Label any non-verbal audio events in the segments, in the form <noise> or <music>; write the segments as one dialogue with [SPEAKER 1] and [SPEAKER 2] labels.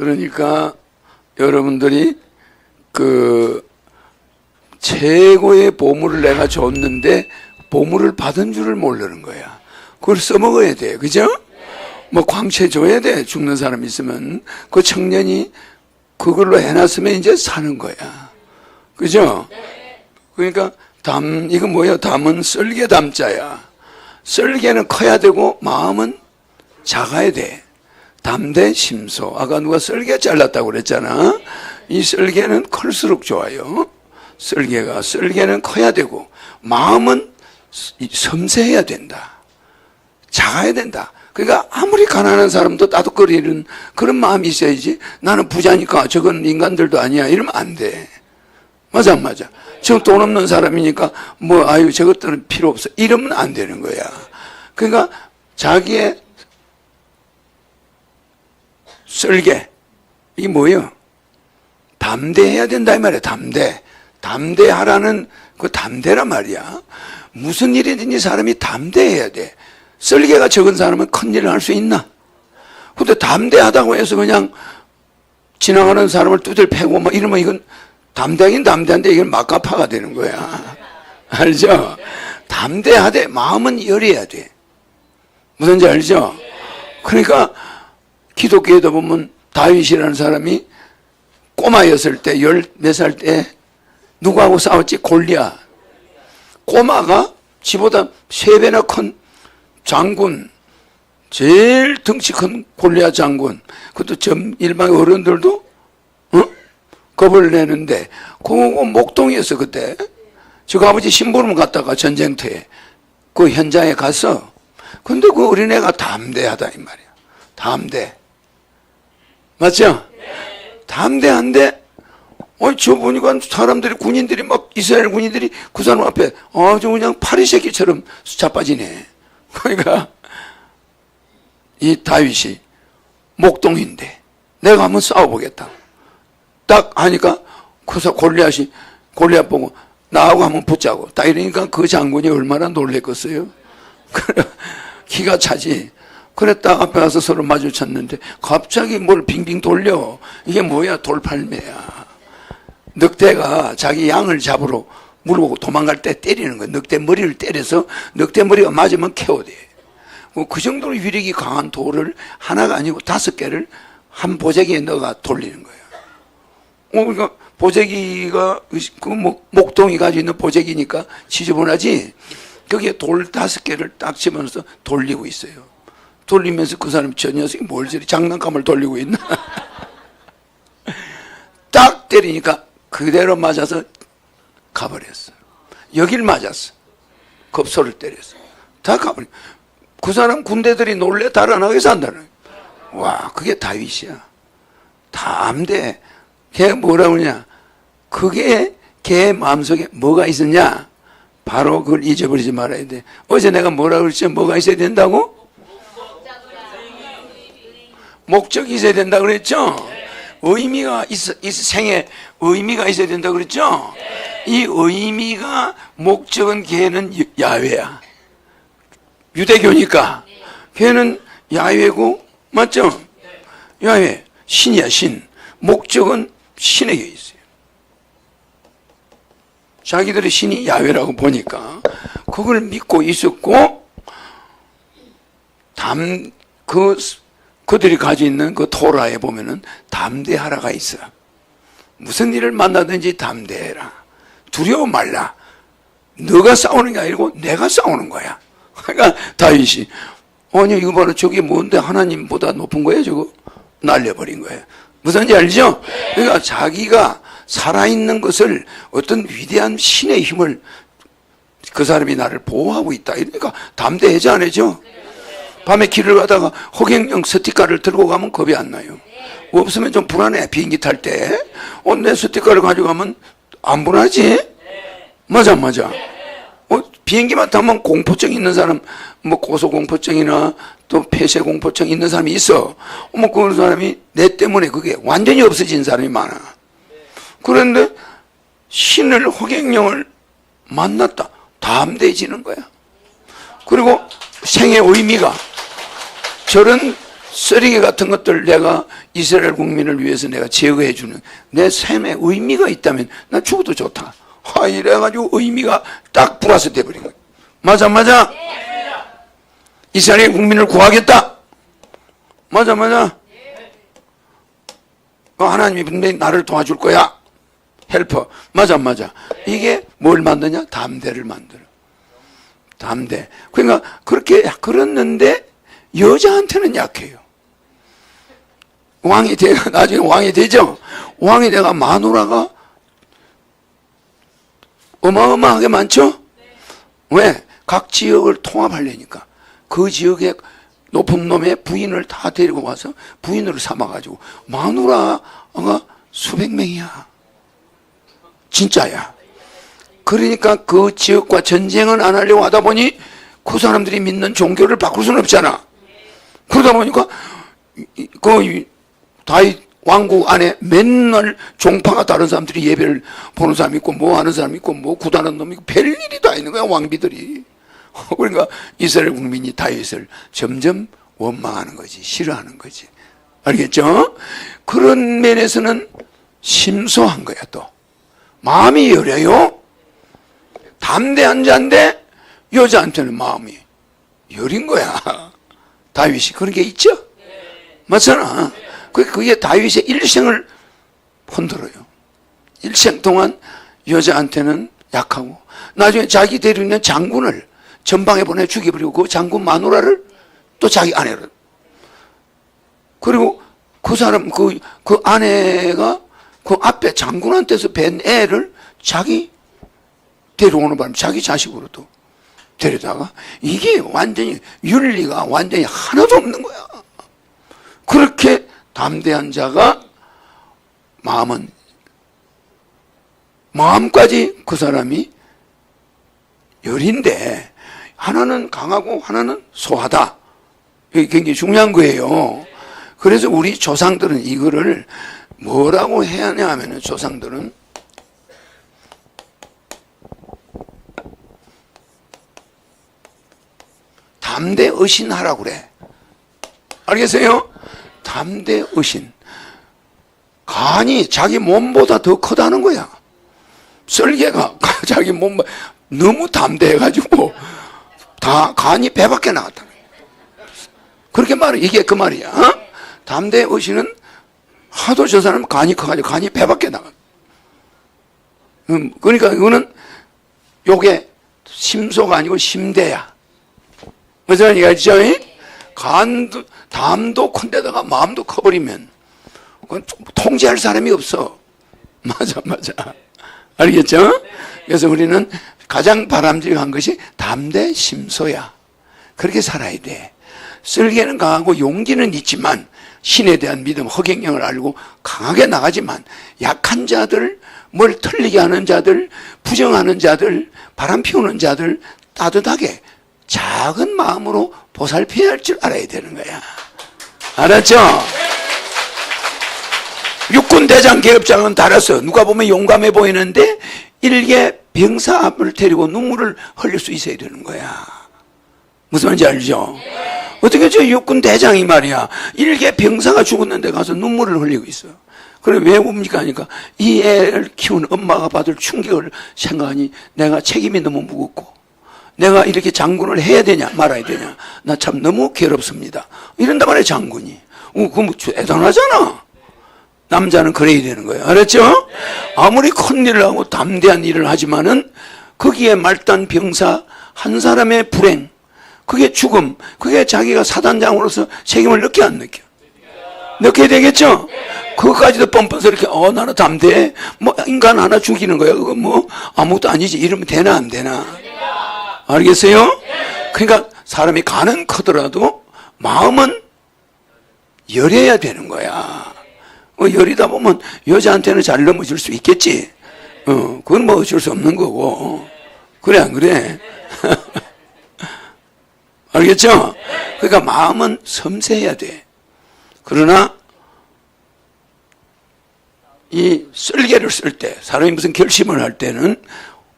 [SPEAKER 1] 그러니까 여러분들이 그 최고의 보물을 내가 줬는데 보물을 받은 줄을 모르는 거야. 그걸 써먹어야 돼. 그죠? 뭐 광채 줘야 돼. 죽는 사람 있으면. 그 청년이 그걸로 해놨으면 이제 사는 거야. 그죠? 그러니까 담, 이거 뭐야? 담은 썰개 담자야. 썰개는 커야 되고 마음은 작아야 돼. 담대 심소. 아까 누가 썰개 잘랐다고 그랬잖아. 이 썰개는 클수록 좋아요. 썰개가 썰개는 커야 되고 마음은 섬세해야 된다. 작아야 된다. 그러니까 아무리 가난한 사람도 따뜻거리는 그런 마음이 있어야지. 나는 부자니까 저건 인간들도 아니야. 이러면 안 돼. 맞아, 안 맞아. 저 돈 없는 사람이니까 뭐 아유 저것들은 필요 없어. 이러면 안 되는 거야. 그러니까 자기의 썰개 이게 뭐예요? 담대해야 된다 이 말이야. 담대. 담대하라는 그 담대란 말이야. 무슨 일이든지 사람이 담대해야 돼. 썰개가 적은 사람은 큰 일을 할 수 있나? 근데 담대하다고 해서 그냥 지나가는 사람을 두들 패고 막 이러면 이건 담대하긴 담대한데 이건 막가파가 되는 거야. 알죠? 담대하되 마음은 열해야 돼. 무슨지 알죠? 그러니까 기독교에도 보면 다윗이라는 사람이 꼬마였을 때, 열몇살때 누구하고 싸웠지? 골리아. 꼬마가 지보다 세 배나 큰 장군, 제일 덩치 큰 골리아 장군, 그것도 전 일반 어른들도 어? 겁을 내는데 그거 목동이었어 그때. 저 아버지 심부름 갔다가 전쟁터에 그 현장에 가서 근데 그 어린애가 담대하다 이 말이야. 담대. 맞죠? 담대한데 어, 저 보니까 사람들이 군인들이 막 이스라엘 군인들이 그 사람 앞에 아주 그냥 파리 새끼처럼 자빠지네. <laughs> 그러니까 이 다윗이 목동인데 내가 한번 싸워보겠다. 딱 하니까 그서 골리앗이 골리앗 보고 나하고 한번 붙자고 딱 이러니까 그 장군이 얼마나 놀랬겠어요. <laughs> 기가 차지. 딱 앞에 가서 서로 마주쳤는데 갑자기 뭘 빙빙 돌려. 이게 뭐야 돌팔매야. 늑대가 자기 양을 잡으러 물고 도망갈 때 때리는 거야. 늑대 머리를 때려서 늑대 머리가 맞으면 케어돼. 뭐그 정도로 위력이 강한 돌을 하나가 아니고 다섯 개를 한 보재기에 넣어가 돌리는 거예요. 어, 그러니까 보재기가 그 목- 목동이 가지고 있는 보재기니까 지저분하지. 거기에 돌 다섯 개를 딱 집어넣어서 돌리고 있어요. 돌리면서 그 사람 저 녀석이 뭘 저리 장난감을 돌리고 있나? <laughs> 딱 때리니까 그대로 맞아서 가버렸어. 여길 맞았어. 겁소를 때렸어. 다 가버려. 그 사람 군대들이 놀래 달아나게 산다는. 와, 그게 다윗이야. 담대. 걔 뭐라 그러냐? 그게 걔 마음속에 뭐가 있었냐? 바로 그걸 잊어버리지 말아야 돼. 어제 내가 뭐라 그랬지? 뭐가 있어야 된다고? 목적이 있어야 된다 그랬죠? 의미가 있어, 있, 생에 의미가 있어야 된다 그랬죠? 이 의미가 목적은 걔는 야외야. 유대교니까 걔는 야외고 맞죠? 야외 신이야 신. 목적은 신에게 있어요. 자기들의 신이 야외라고 보니까 그걸 믿고 있었고 담그 그들이 가지고 있는 그 토라에 보면은 담대하라가 있어. 무슨 일을 만나든지 담대해라. 두려워 말라. 너가 싸우는 게 아니고 내가 싸우는 거야. <laughs> 그러니까 다윗이 아니 이거 봐라 저게 뭔데 하나님보다 높은 거야 저거 날려버린 거예요. 무슨 지 알죠? 그러니까 자기가 살아있는 것을 어떤 위대한 신의 힘을 그 사람이 나를 보호하고 있다. 이러니까 담대해지 않죠? 밤에 길을 가다가 호갱령 스티커를 들고 가면 겁이 안 나요. 없으면 좀 불안해. 비행기 탈 때. 어, 내 스티커를 가져가면 안 불안하지? 맞아, 맞아. 어, 비행기만 타면 공포증 있는 사람, 뭐 고소공포증이나 또 폐쇄공포증 있는 사람이 있어. 어머, 그 사람이 내 때문에 그게 완전히 없어진 사람이 많아. 그런데 신을 호갱령을 만났다. 담대해지는 거야. 그리고 생의 의미가 저런 쓰레기 같은 것들 내가 이스라엘 국민을 위해서 내가 제거해 주는 내 삶에 의미가 있다면 나 죽어도 좋다. 아, 이래가지고 의미가 딱 플러스 돼버린 거야. 맞아, 맞아. 이스라엘 국민을 구하겠다. 맞아, 맞아. 어, 하나님이 분명히 나를 도와줄 거야. 헬퍼. 맞아, 맞아. 이게 뭘 만드냐? 담대를 만들어. 담대. 그러니까 그렇게 그랬는데 여자한테는 약해요. 왕이 돼, <laughs> 나중에 왕이 되죠? 왕이 돼가 마누라가 어마어마하게 많죠? 왜? 각 지역을 통합하려니까. 그 지역의 높은 놈의 부인을 다 데리고 와서 부인으로 삼아가지고 마누라가 수백 명이야. 진짜야. 그러니까 그 지역과 전쟁은 안 하려고 하다 보니 그 사람들이 믿는 종교를 바꿀 수는 없잖아. 그러다 보니까 이- 그 다윗 왕국 안에 맨날 종파가 다른 사람들이 예배를 보는 사람 있고 뭐 하는 사람 있고 뭐 구다는 놈 있고 별일이 다 있는 거야 왕비들이. <laughs> 그러니까 이스라엘 국민이 다윗을 점점 원망하는 거지 싫어하는 거지. 알겠죠? 그런 면에서는 심소한 거야 또. 마음이 여려요. 담대한 자인데 여자한테는 마음이 여린 거야. 다윗이 그런 게 있죠? 맞잖아. 그- 그게 다윗의 일생을 흔들어요. 일생 동안 여자한테는 약하고 나중에 자기 데리고 있는 장군을 전방에 보내 죽여버리고 그 장군 마누라를 또 자기 아내로 그리고 그 사람 그, 그 아내가 그 앞에 장군한테서 뵌 애를 자기 데려오는 바람 자기 자식으로 또 데려다가 이게 완전히 윤리가 완전히 하나도 없는 거야. 그렇게 담대한 자가 마음은 마음까지 그 사람이 열인데 하나는 강하고 하나는 소하다. 이게 굉장히 중요한 거예요. 그래서 우리 조상들은 이거를 뭐라고 해야 하냐 하면은 조상들은 담대 의신하라고 그래. 알겠어요? 담대 의신. 간이 자기 몸보다 더 크다는 거야. 썰개가 <laughs> 자기 몸 너무 담대해가지고 다 간이 배밖에 나갔다. 그렇게 말해 이게 그 말이야. 어? 담대 의신은 하도 저 사람 간이 커가지고 간이 배밖에 나가. 음, 그러니까 이거는 요게 심소가 아니고 심대야. 무슨 얘기가 있죠? 간도, 담도 큰데다가 마음도 커버리면, 그건 통제할 사람이 없어. <laughs> 맞아, 맞아. 알겠죠? 그래서 우리는 가장 바람직한 것이 담대 심소야. 그렇게 살아야 돼. 쓸개는 강하고 용기는 있지만, 신에 대한 믿음, 허경영을 알고 강하게 나가지만, 약한 자들, 뭘 틀리게 하는 자들, 부정하는 자들, 바람 피우는 자들, 따뜻하게 작은 마음으로 보살펴야 할 줄 알아야 되는 거야. 알았죠? 육군 대장 계급장은 달았어. 누가 보면 용감해 보이는데 일개 병사 앞을 데리고 눈물을 흘릴 수 있어야 되는 거야. 무슨 말인지 알죠? 어떻게 저 육군 대장이 말이야. 일개 병사가 죽었는데 가서 눈물을 흘리고 있어. 그래 왜 웁니까 하니까 이 애를 키운 엄마가 받을 충격을 생각하니 내가 책임이 너무 무겁고 내가 이렇게 장군을 해야 되냐 말아야 되냐. 나 참 너무 괴롭습니다. 이런단 말이야 장군이. 어, 그럼 대단하잖아. 남자는 그래야 되는 거예요. 알았죠? 아무리 큰 일을 하고 담대한 일을 하지만은 거기에 말단 병사 한 사람의 불행 그게 죽음 그게 자기가 사단장으로서 책임을 느껴 안 느껴? 느껴야 되겠죠? 그거까지도 뻔뻔서 이렇게 어 나는 담대해? 뭐 인간 하나 죽이는 거야. 그거 뭐 아무것도 아니지. 이러면 되나 안 되나 알겠어요? 그러니까 사람이 가는 크더라도 마음은 열해야 되는 거야. 어, 열이다 보면 여자한테는 잘 넘어질 수 있겠지. 어, 그건 뭐 어쩔 수 없는 거고. 그래, 안 그래? <laughs> 알겠죠? 그러니까 마음은 섬세해야 돼. 그러나 이 쓸개를 쓸 때, 사람이 무슨 결심을 할 때는,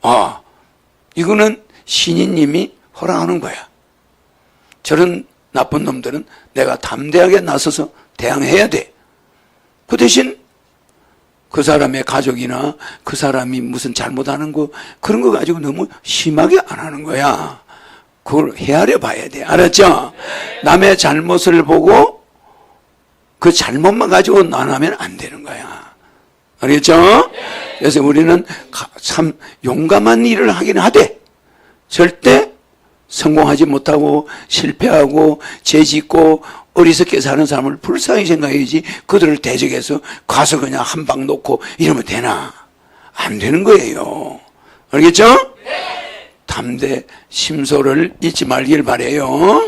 [SPEAKER 1] 아, 이거는 신인님이 허락하는 거야. 저런 나쁜 놈들은 내가 담대하게 나서서 대항해야 돼. 그 대신 그 사람의 가족이나 그 사람이 무슨 잘못하는 거 그런 거 가지고 너무 심하게 안 하는 거야. 그걸 헤아려 봐야 돼. 알았죠? 남의 잘못을 보고 그 잘못만 가지고 안 하면 안 되는 거야. 알겠죠? 그래서 우리는 가- 참 용감한 일을 하긴 하되 절대 성공하지 못하고 실패하고 죄짓고 어리석게 사는 사람을 불쌍히 생각해야지 그들을 대적해서 가서 그냥 한 방 놓고 이러면 되나? 안 되는 거예요. 알겠죠? 담대 심소를 잊지 말길 바래요.